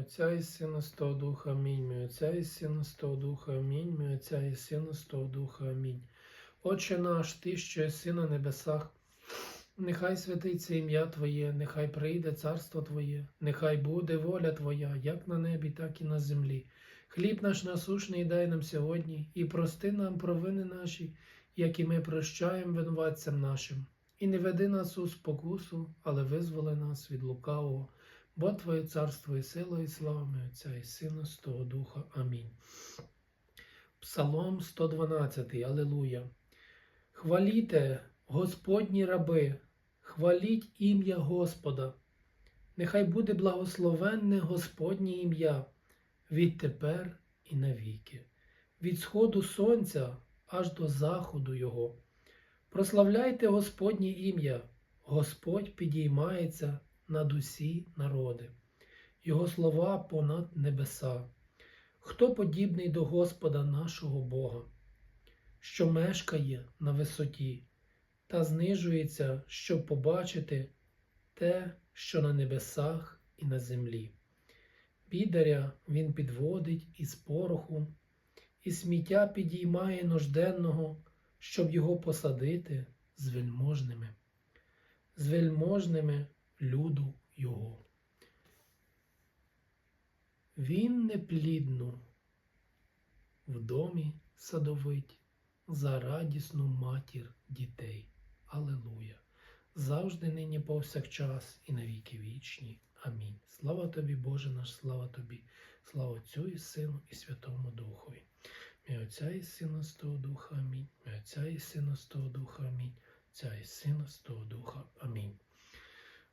Отця і Сина Святого Духа, Амінь. Мій Отця і Сина Святого Духа, Амінь. Мій Отця і Сина Святого Духа, Амінь. Отче наш, Ти, що єси на небесах, нехай святиться ім'я Твоє, нехай прийде царство Твоє, нехай буде воля Твоя, як на небі, так і на землі. Хліб наш насушний дай нам сьогодні, і прости нам провини наші, як і ми прощаємо винуватцям нашим. І не веди нас у спокусу, але визволи нас від лукавого. Бо Твоє царство і сила, і слава Отця і Сина, з того Духа. Амінь. Псалом 112. Алілуя. Хваліте, Господні раби, хваліть ім'я Господа. Нехай буде благословенне Господнє ім'я відтепер і навіки, від сходу сонця аж до заходу Його. Прославляйте Господнє ім'я, Господь підіймається над усі народи, Його слова понад небеса. Хто подібний до Господа нашого Бога, що мешкає на висоті та знижується, щоб побачити те, що на небесах і на землі. Бідаря він підводить із пороху, і сміття підіймає нужденного, щоб його посадити з вельможними, з вельможними люду його. Він неплідну в домі садовить за радісну матір дітей. Алилуя! Завжди нині повсякчас і навіки вічні. Амінь. Слава тобі, Боже наш, слава тобі, слава Отцю і Сину, і Святому Духові. Мій Отця і Сина з того Духа, Амінь. Мій Отця і Сина з того Духа, Амінь. Отця і Сина з того Духа.